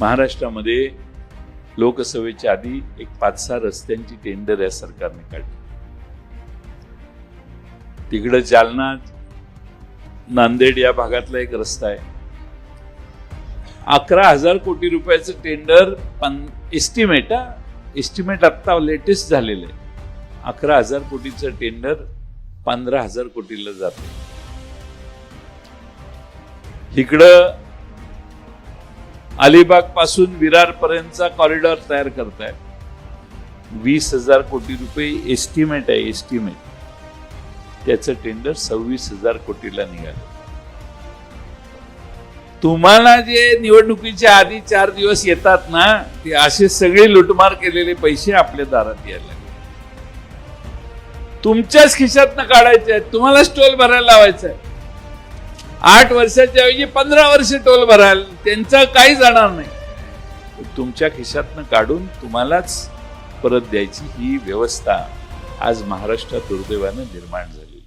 महाराष्ट्रामध्ये लोकसभेच्या आधी एक पाच सहा रस्त्यांची टेंडर या सरकारने काढली. तिकडं जालना नांदेड या भागातला एक रस्ता आहे. अकरा हजार कोटी रुपयाचं टेंडर पण एस्टिमेट एस्टिमेट आत्ता लेटेस्ट झालेलं आहे. अकरा हजार कोटीचं टेंडर पंधरा हजार कोटीला जाते. इकडं अलिबागपासून विरार पर्यंतचा कॉरिडॉर तयार करताय वीस हजार कोटी रुपये एस्टिमेट आहे एस्टिमेट त्याचं टेंडर सव्वीस हजार कोटीला निघालं. तुम्हाला जे निवडणुकीच्या आधी चार दिवस येतात ना ते असे सगळे लुटमार केलेले पैसे आपल्या दारात यायला लागले. तुमच्याच खिशातनं काढायचे आहेत तुम्हाला टोल भरायला लावायचा आहे. आठ वर्षाच्या ऐवजी पंधरा वर्ष टोल भराल. त्यांचा काही जाणार नाही. तुमच्या खिशातनं काढून तुम्हालाच परत द्यायची ही व्यवस्था आज महाराष्ट्रात दुर्दैवानं निर्माण झाली